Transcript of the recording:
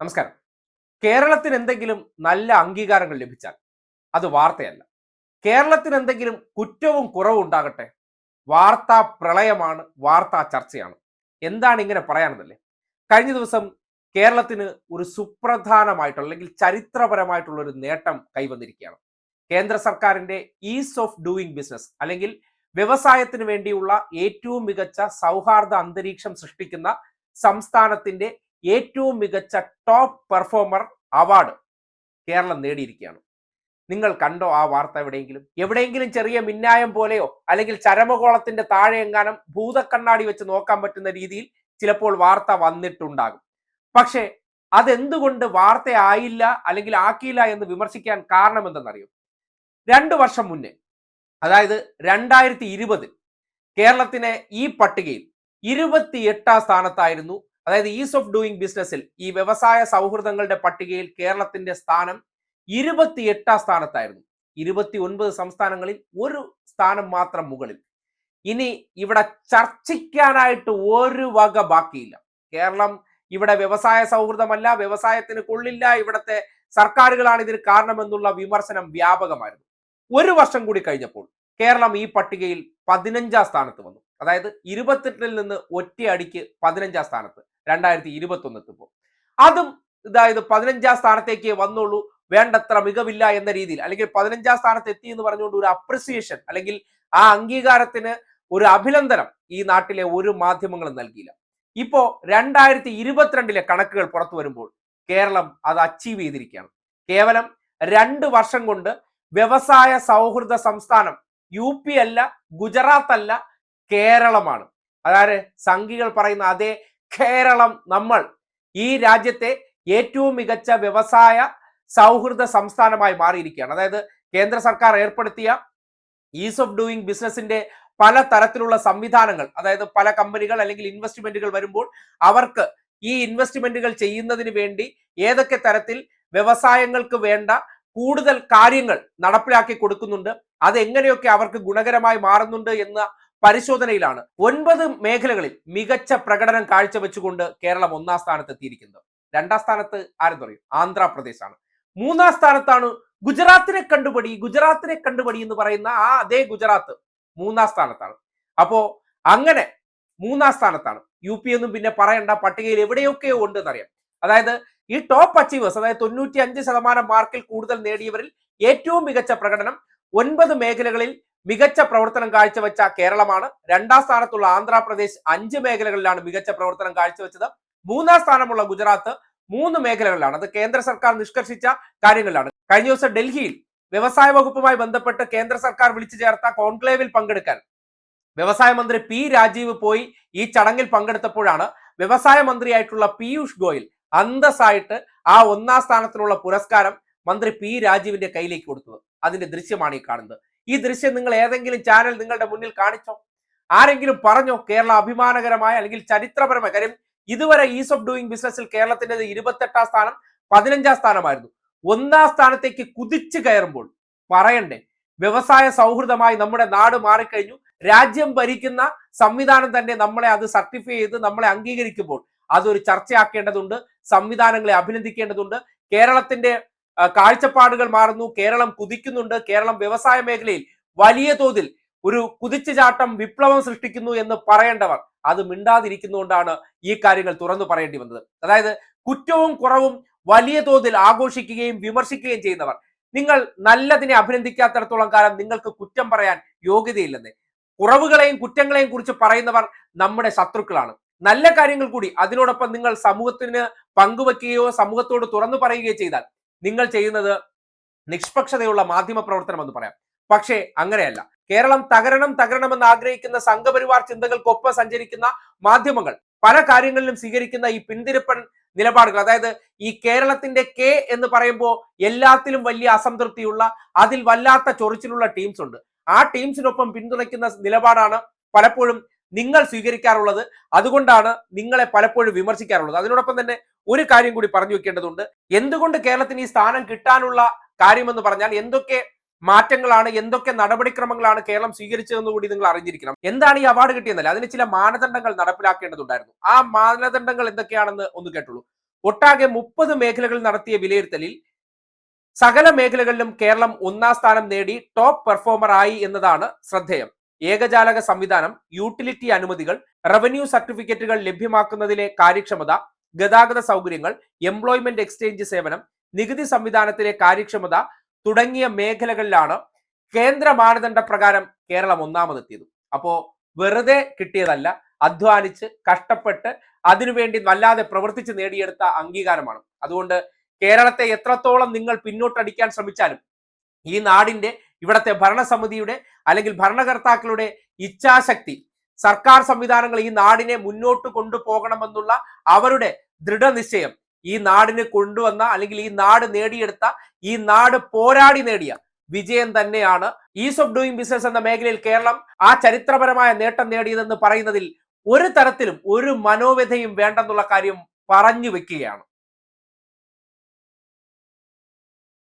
നമസ്കാരം. കേരളത്തിന് എന്തെങ്കിലും നല്ല അംഗീകാരങ്ങൾ ലഭിച്ചാൽ അത് വാർത്തയല്ല. കേരളത്തിന് എന്തെങ്കിലും കുറ്റവും കുറവും ഉണ്ടാകട്ടെ വാർത്താ പ്രളയമാണ് വാർത്താ ചർച്ചയാണ്. എന്താണ് ഇങ്ങനെ പറയാനതല്ലേ കഴിഞ്ഞ ദിവസം കേരളത്തിന് ഒരു സുപ്രധാനമായിട്ടുള്ള അല്ലെങ്കിൽ ചരിത്രപരമായിട്ടുള്ള ഒരു നേട്ടം കൈവന്നിരിക്കുകയാണ്. കേന്ദ്ര സർക്കാരിന്റെ ഈസ് ഓഫ് ഡൂയിങ് ബിസിനസ് അല്ലെങ്കിൽ വ്യവസായത്തിന് വേണ്ടിയുള്ള ഏറ്റവും മികച്ച സൗഹാർദ്ദ അന്തരീക്ഷം സൃഷ്ടിക്കുന്ന സംസ്ഥാനത്തിന്റെ ഏറ്റവും മികച്ച ടോപ്പ് പെർഫോമർ അവാർഡ് കേരളം നേടിയിരിക്കുകയാണ്. നിങ്ങൾ കണ്ടോ ആ വാർത്ത എവിടെയെങ്കിലും? എവിടെയെങ്കിലും ചെറിയ മിന്നായം പോലെയോ അല്ലെങ്കിൽ ചരമകോളത്തിന്റെ താഴെ എങ്ങാനും ഭൂതക്കണ്ണാടി വെച്ച് നോക്കാൻ പറ്റുന്ന രീതിയിൽ ചിലപ്പോൾ വാർത്ത വന്നിട്ടുണ്ടാകും. പക്ഷേ അതെന്തുകൊണ്ട് വാർത്ത ആയില്ല അല്ലെങ്കിൽ ആക്കിയില്ല എന്ന് വിമർശിക്കാൻ കാരണം എന്തെന്നറിയോ? രണ്ടു വർഷം മുന്നേ അതായത് രണ്ടായിരത്തി ഇരുപതിൽ കേരളത്തിനെ ഈ പട്ടികയിൽ ഇരുപത്തി എട്ടാം സ്ഥാനത്തായിരുന്നു അതായത് ഈസ് ഓഫ് ഡൂയിങ് ബിസിനസ്സിൽ ഈ വ്യവസായ സൗഹൃദങ്ങളുടെ പട്ടികയിൽ കേരളത്തിന്റെ സ്ഥാനം ഇരുപത്തി എട്ടാം സ്ഥാനത്തായിരുന്നു. ഇരുപത്തി ഒൻപത് സംസ്ഥാനങ്ങളിൽ ഒരു സ്ഥാനം മാത്രം മുകളിൽ. ഇനി ഇവിടെ ചർച്ചിക്കാനായിട്ട് ഒരു വക ബാക്കിയില്ല. കേരളം ഇവിടെ വ്യവസായ സൗഹൃദമല്ല വ്യവസായത്തിന് കൊള്ളില്ല ഇവിടത്തെ സർക്കാരുകളാണ് ഇതിന് കാരണമെന്നുള്ള വിമർശനം വ്യാപകമായിരുന്നു. ഒരു വർഷം കൂടി കഴിഞ്ഞപ്പോൾ കേരളം ഈ പട്ടികയിൽ പതിനഞ്ചാം സ്ഥാനത്ത് വന്നു. അതായത് ഇരുപത്തെട്ടിൽ നിന്ന് ഒറ്റയടിക്ക് പതിനഞ്ചാം സ്ഥാനത്ത്. രണ്ടായിരത്തി ഇരുപത്തി ഒന്ന് എത്തുമ്പോൾ അതും ഇതായത് പതിനഞ്ചാം സ്ഥാനത്തേക്ക് വന്നുള്ളൂ. വേണ്ടത്ര മികവില്ല എന്ന രീതിയിൽ. അല്ലെങ്കിൽ പതിനഞ്ചാം സ്ഥാനത്ത് എത്തി എന്ന് പറഞ്ഞുകൊണ്ട് ഒരു അപ്രിസിയേഷൻ അല്ലെങ്കിൽ ആ അംഗീകാരത്തിന് ഒരു അഭിനന്ദനം ഈ നാട്ടിലെ ഒരു മാധ്യമങ്ങളും നൽകിയില്ല. ഇപ്പോ രണ്ടായിരത്തി ഇരുപത്തിരണ്ടിലെ കണക്കുകൾ പുറത്തു വരുമ്പോൾ കേരളം അത് അച്ചീവ് ചെയ്തിരിക്കുകയാണ്. കേവലം രണ്ട് വർഷം കൊണ്ട് വ്യവസായ സൗഹൃദ സംസ്ഥാനം യു പി അല്ല ഗുജറാത്ത് അല്ല കേരളമാണ്. അതായത് സംഘികൾ പറയുന്ന അതേ കേരളം നമ്മൾ ഈ രാജ്യത്തെ ഏറ്റവും മികച്ച വ്യവസായ സൗഹൃദ സംസ്ഥാനമായി മാറിയിരിക്കുകയാണ്. അതായത് കേന്ദ്ര സർക്കാർ ഏർപ്പെടുത്തിയ ഈസ് ഓഫ് ഡൂയിങ് ബിസിനസിന്റെ പല തരത്തിലുള്ള സംവിധാനങ്ങൾ അതായത് പല കമ്പനികൾ അല്ലെങ്കിൽ ഇൻവെസ്റ്റ്മെന്റുകൾ വരുമ്പോൾ അവർക്ക് ഈ ഇൻവെസ്റ്റ്മെന്റുകൾ ചെയ്യുന്നതിന് വേണ്ടി ഏതൊക്കെ തരത്തിൽ വ്യവസായങ്ങൾക്ക് വേണ്ട കൂടുതൽ കാര്യങ്ങൾ നടപ്പിലാക്കി കൊടുക്കുന്നുണ്ട് അത് എങ്ങനെയൊക്കെ അവർക്ക് ഗുണകരമായി മാറുന്നുണ്ട് എന്ന പരിശോധനയിലാണ് ഒൻപത് മേഖലകളിൽ മികച്ച പ്രകടനം കാഴ്ചവെച്ചുകൊണ്ട് കേരളം ഒന്നാം സ്ഥാനത്ത് എത്തിയിരിക്കുന്നത് രണ്ടാം സ്ഥാനത്ത് ആരെന്ന് പറയും? ആന്ധ്രാപ്രദേശാണ്. മൂന്നാം സ്ഥാനത്താണ് ഗുജറാത്തിനെ കണ്ടുപടി ഗുജറാത്തിനെ കണ്ടുപടി എന്ന് പറയുന്ന ആ അതേ ഗുജറാത്ത് മൂന്നാം സ്ഥാനത്താണ്. അപ്പോ അങ്ങനെ മൂന്നാം സ്ഥാനത്താണ്. യു പി ഒന്നും പിന്നെ പറയണ്ട പട്ടികയിൽ എവിടെയൊക്കെയോ ഉണ്ട് എന്നറിയാം അതായത് ഈ ടോപ്പ് അച്ചീവേഴ്സ് അതായത് തൊണ്ണൂറ്റി അഞ്ച് ശതമാനം മാർക്കിൽ കൂടുതൽ നേടിയവരിൽ ഏറ്റവും മികച്ച പ്രകടനം ഒൻപത് മേഖലകളിൽ മികച്ച പ്രവർത്തനം കാഴ്ചവെച്ച കേരളമാണ്. രണ്ടാം സ്ഥാനത്തുള്ള ആന്ധ്രാപ്രദേശ് അഞ്ച് മേഖലകളിലാണ് മികച്ച പ്രവർത്തനം കാഴ്ചവെച്ചത്. മൂന്നാം സ്ഥാനമുള്ള ഗുജറാത്ത് മൂന്ന് മേഖലകളിലാണ്. അത് കേന്ദ്ര സർക്കാർ നിഷ്കർഷിച്ച കാര്യങ്ങളിലാണ് കഴിഞ്ഞ ദിവസം ഡൽഹിയിൽ വ്യവസായ വകുപ്പുമായി ബന്ധപ്പെട്ട് കേന്ദ്ര സർക്കാർ വിളിച്ചു ചേർത്ത കോൺക്ലേവിൽ പങ്കെടുക്കാൻ വ്യവസായ മന്ത്രി പി രാജീവ് പോയി ഈ ചടങ്ങിൽ പങ്കെടുത്തപ്പോഴാണ് വ്യവസായ മന്ത്രിയായിട്ടുള്ള പീയൂഷ് ഗോയൽ അന്തസ്സായിട്ട് ആ ഒന്നാം സ്ഥാനത്തിനുള്ള പുരസ്കാരം മന്ത്രി പി രാജീവിന്റെ കയ്യിലേക്ക് കൊടുത്തത്. അതിന്റെ ദൃശ്യമാണ് ഈ കാണുന്നത്. ഈ ദൃശ്യം നിങ്ങൾ ഏതെങ്കിലും ചാനൽ നിങ്ങളുടെ മുന്നിൽ കാണിച്ചോ? ആരെങ്കിലും പറഞ്ഞോ? കേരള അഭിമാനകരമായ അല്ലെങ്കിൽ ചരിത്രപരമായ കാര്യം ഇതുവരെ ഈസ് ഓഫ് ഡൂയിങ് ബിസിനസ്സിൽ കേരളത്തിന്റെ ഇരുപത്തെട്ടാം സ്ഥാനം പതിനഞ്ചാം സ്ഥാനമായിരുന്നു. ഒന്നാം സ്ഥാനത്തേക്ക് കുതിച്ചു കയറുമ്പോൾ പറയണ്ടേ? വ്യവസായ സൗഹൃദമായി നമ്മുടെ നാട് മാറിക്കഴിഞ്ഞു. രാജ്യം ഭരിക്കുന്ന സംവിധാനം തന്നെ നമ്മളെ അത് സർട്ടിഫൈ ചെയ്ത് നമ്മളെ അംഗീകരിക്കുമ്പോൾ അതൊരു ചർച്ചയാക്കേണ്ടതുണ്ട് സംവിധാനങ്ങളെ അഭിനന്ദിക്കേണ്ടതുണ്ട്. കേരളത്തിന്റെ കാഴ്ചപ്പാടുകൾ മാറുന്നു. കേരളം കുതിക്കുന്നുണ്ട്. കേരളം വ്യവസായ മേഖലയിൽ വലിയ തോതിൽ ഒരു കുതിച്ചുചാട്ടം വിപ്ലവം സൃഷ്ടിക്കുന്നു എന്ന് പറയേണ്ടവർ അത് മിണ്ടാതിരിക്കുന്നുകൊണ്ടാണ് ഈ കാര്യങ്ങൾ തുറന്നു പറയേണ്ടി വന്നത്. അതായത് കുറ്റവും കുറവും വലിയ തോതിൽ ആഘോഷിക്കുകയും വിമർശിക്കുകയും ചെയ്യുന്നവർ. നിങ്ങൾ നല്ലതിനെ അഭിനന്ദിക്കാത്തിടത്തോളം കാലം നിങ്ങൾക്ക് കുറ്റം പറയാൻ യോഗ്യതയില്ലെന്ന്. കുറവുകളെയും കുറ്റങ്ങളെയും കുറിച്ച് പറയുന്നവർ നമ്മുടെ ശത്രുക്കളാണ്. നല്ല കാര്യങ്ങൾ കൂടി അതിനോടൊപ്പം നിങ്ങൾ സമൂഹത്തിന് പങ്കുവെക്കുകയോ സമൂഹത്തോട് തുറന്നു പറയുകയോ ചെയ്താൽ നിങ്ങൾ ചെയ്യുന്നത് നിഷ്പക്ഷതയുള്ള മാധ്യമ പ്രവർത്തനം എന്ന് പറയാം. പക്ഷേ അങ്ങനെയല്ല. കേരളം തകരണം തകരണം എന്ന് ആഗ്രഹിക്കുന്ന സംഘപരിവാർ ചിന്തകൾക്കൊപ്പം സഞ്ചരിക്കുന്ന മാധ്യമങ്ങൾ പല കാര്യങ്ങളിലും സ്വീകരിക്കുന്ന ഈ പിന്തിരിപ്പൻ നിലപാടുകൾ അതായത് ഈ കേരളത്തിന്റെ കെ എന്ന് പറയുമ്പോൾ എല്ലാത്തിലും വലിയ അസംതൃപ്തിയുള്ള അതിൽ വല്ലാത്ത ചൊറിച്ചിലുള്ള ടീംസ് ഉണ്ട്. ആ ടീംസിനൊപ്പം പിന്തുണയ്ക്കുന്ന നിലപാടാണ് പലപ്പോഴും നിങ്ങൾ സ്വീകരിക്കാറുള്ളത്. അതുകൊണ്ടാണ് നിങ്ങളെ പലപ്പോഴും വിമർശിക്കാറുള്ളത്. അതിനോടൊപ്പം തന്നെ ഒരു കാര്യം കൂടി പറഞ്ഞു വെക്കേണ്ടതുണ്ട്. എന്തുകൊണ്ട് കേരളത്തിന് ഈ സ്ഥാനം കിട്ടാനുള്ള കാര്യമെന്ന് പറഞ്ഞാൽ എന്തൊക്കെ മാറ്റങ്ങളാണ് എന്തൊക്കെ നടപടിക്രമങ്ങളാണ് കേരളം സ്വീകരിച്ചതെന്ന് കൂടി നിങ്ങൾ അറിഞ്ഞിരിക്കണം. എന്താണ് ഈ അവാർഡ് കിട്ടിയെന്നല്ല? അതിന് ചില മാനദണ്ഡങ്ങൾ നടപ്പിലാക്കേണ്ടതുണ്ടായിരുന്നു. ആ മാനദണ്ഡങ്ങൾ എന്തൊക്കെയാണെന്ന് ഒന്ന് കേട്ടുള്ളൂ ഒട്ടാകെ മുപ്പത് മേഖലകളിൽ നടത്തിയ വിലയിരുത്തലിൽ സകല മേഖലകളിലും കേരളം ഒന്നാം സ്ഥാനം നേടി ടോപ്പ് പെർഫോമർ ആയി എന്നതാണ് ശ്രദ്ധേയം. ഏകജാലക സംവിധാനം യൂട്ടിലിറ്റി അനുമതികൾ റവന്യൂ സർട്ടിഫിക്കറ്റുകൾ ലഭ്യമാക്കുന്നതിലെ കാര്യക്ഷമത ഗതാഗത സൗകര്യങ്ങൾ എംപ്ലോയ്മെന്റ് എക്സ്ചേഞ്ച് സേവനം നികുതി സംവിധാനത്തിലെ കാര്യക്ഷമത തുടങ്ങിയ മേഖലകളിലാണ് കേന്ദ്ര മാനദണ്ഡ പ്രകാരം കേരളം ഒന്നാമതെത്തിയത്. അപ്പോ വെറുതെ കിട്ടിയതല്ല അധ്വാനിച്ച് കഷ്ടപ്പെട്ട് അതിനുവേണ്ടി വല്ലാതെ പ്രവർത്തിച്ച് നേടിയെടുത്ത അംഗീകാരമാണ്. അതുകൊണ്ട് കേരളത്തെ എത്രത്തോളം നിങ്ങൾ പിന്നോട്ടടിക്കാൻ ശ്രമിച്ചാലും ഈ നാടിന്റെ ഇവിടത്തെ ഭരണസമിതിയുടെ അല്ലെങ്കിൽ ഭരണകർത്താക്കളുടെ ഇച്ഛാശക്തി സർക്കാർ സംവിധാനങ്ങൾ ഈ നാടിനെ മുന്നോട്ട് കൊണ്ടുപോകണമെന്നുള്ള അവരുടെ ദൃഢനിശ്ചയം. ഈ നാടിന് കൊണ്ടുവന്ന അല്ലെങ്കിൽ ഈ നാട് നേടിയെടുത്ത ഈ നാട് പോരാടി നേടിയ വിജയം തന്നെയാണ് ഈസ് ഓഫ് ഡൂയിങ് ബിസിനസ് എന്ന മേഖലയിൽ കേരളം ആ ചരിത്രപരമായ നേട്ടം നേടിയതെന്ന് പറയുന്നതിൽ ഒരു തരത്തിലും ഒരു മനോവ്യഥയും വേണ്ടെന്നുള്ള കാര്യം പറഞ്ഞു വെക്കുകയാണ്.